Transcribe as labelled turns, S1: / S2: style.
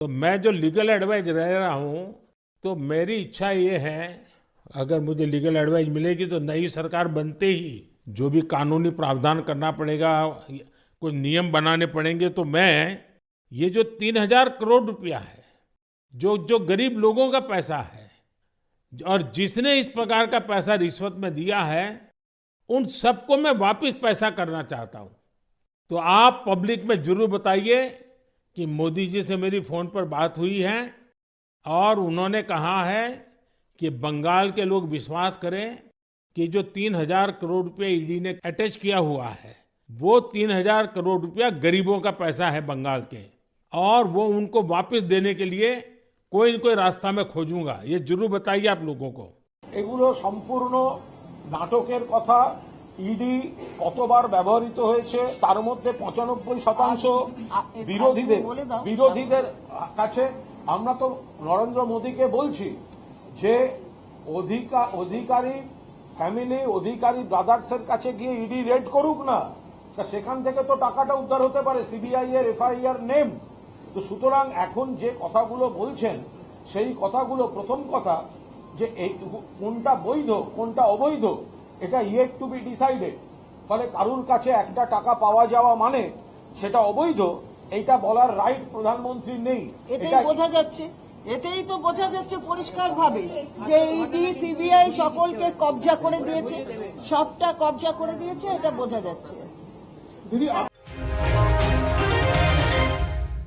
S1: तो मैं जो लीगल एडवाइस रह रहा हूँ तो मेरी इच्छा ये है, अगर मुझे लीगल एडवाइस मिलेगी तो नई सरकार बनते ही जो भी कानूनी प्रावधान करना पड़ेगा, कुछ नियम बनाने पड़ेंगे तो मैं ये जो तीन हज़ार करोड़ रुपया है, जो जो गरीब लोगों का पैसा है, और जिसने इस प्रकार का पैसा रिश्वत में दिया है, उन सबको मैं वापस पैसा करना चाहता हूँ। तो आप पब्लिक में ज़रूर बताइए कि मोदी जी से मेरी फोन पर बात हुई है और उन्होंने कहा है कि बंगाल के लोग विश्वास करें कि जो तीन हजार करोड़ रुपए ईडी ने अटैच किया हुआ है वो तीन हजार करोड़ रुपया गरीबों का पैसा है बंगाल के और वो उनको वापस देने के लिए कोई न कोई रास्ता मैं खोजूंगा ये जरूर बताइए आप लोगों को
S2: এগুলো সম্পূর্ণ নাটকের কথা ইডি কতবার ব্যবহৃত হয়েছে তার মধ্যে পঁচানব্বই শতাংশ বিরোধীদের বিরোধীদের কাছে। আমরা তো নরেন্দ্র মোদীকে বলছি যে অধিকার অধিকারী ফ্যামিলি অধিকারী ব্রাদার্সের কাছে গিয়ে ইডি রেড করুক না। তা সেখান থেকে তো টাকাটা উদ্ধার হতে পারে সিবিআই এর এফআইআর নেম। তো সুতরাং এখন যে কথাগুলো বলছেন সেই কথাগুলো প্রথম কথা যে এই কোনটা বৈধ কোনটা অবৈধ এটা ইয়েট টু বি ডিসাইডেড ফলে কারুর কাছে একটা টাকা পাওয়া যাওয়া মানে সেটা অবৈধ এইটা বলার রাইট প্রধানমন্ত্রীর নেই।
S3: এটাই
S2: এটা-
S3: বোঝা যাচ্ছে এতেই তো বোঝা যাচ্ছে পরিষ্কার ভাবে যে ইডি সিবিআই সকলকে কবজা করে দিয়েছে। সবটা কবজা করে দিয়েছে এটা বোঝা যাচ্ছে।
S4: দিদি